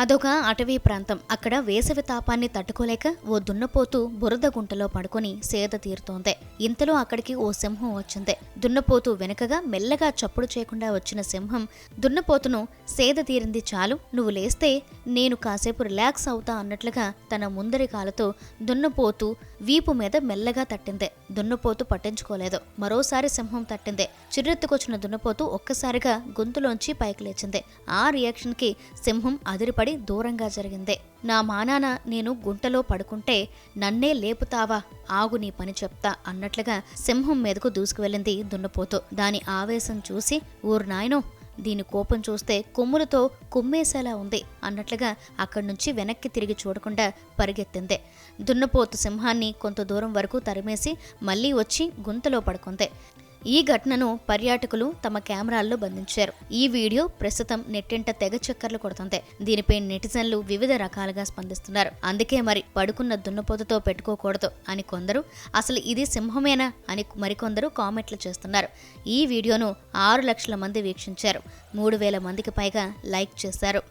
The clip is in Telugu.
అదొక అటవీ ప్రాంతం. అక్కడ వేసవి తాపాన్ని తట్టుకోలేక ఓ దున్నపోతు బురద గుంటలో పడుకొని సేద తీరుతోంది. ఇంతలో అక్కడికి ఓ సింహం వచ్చింది. దున్నపోతు వెనుకగా మెల్లగా చప్పుడు చేయకుండా వచ్చిన సింహం దున్నపోతును సేద తీరింది చాలు. నువ్వు లేస్తే నేను కాసేపు రిలాక్స్ అవుతా అన్నట్లుగా తన ముందరి కాలతో దున్నపోతు వీపు మీద మెల్లగా తట్టింది. దున్నపోతు పట్టించుకోలేదు. మరోసారి సింహం తట్టింది. చిర్రెత్తుకొచ్చిన దున్నపోతు ఒక్కసారిగా గొంతులోంచి పైకి లేచింది. ఆ రియాక్షన్కి సింహం అదిరిపడి దూరంగా జరిగింది. నా మానాన నేను గుంటలో పడుకుంటే నన్నే లేపుతావా? ఆగు నీ పని చెప్తా అన్నట్లుగా సింహం మీదకు దూసుకువెళ్ళింది దున్నపోతు. దాని ఆవేశం చూసి ఊరు నాయనో దీని కోపం చూస్తే కొమ్ములతో కుమ్మేసేలా ఉంది అన్నట్లుగా అక్కడి నుంచి వెనక్కి తిరిగి చూడకుండా పరిగెత్తింది. దున్నపోతు సింహాన్ని కొంత దూరం వరకు తరిమేసి మళ్ళీ వచ్చి గుంతలో పడుకుంది. ఈ ఘటనను పర్యాటకులు తమ కెమెరాల్లో బంధించారు. ఈ వీడియో ప్రస్తుతం నెట్టింట తెగ చక్కర్లు కొడుతుంది. దీనిపై నెటిజన్లు వివిధ రకాలుగా స్పందిస్తున్నారు. అందుకే మరి పడుకున్న దున్నపోతతో పెట్టుకోకూడదు అని కొందరు అసలు ఇది సింహమేనా అని మరికొందరు కామెంట్లు చేస్తున్నారు. ఈ వీడియోను ఆరు లక్షల మంది వీక్షించారు. మూడు వేల మందికి పైగా లైక్ చేశారు.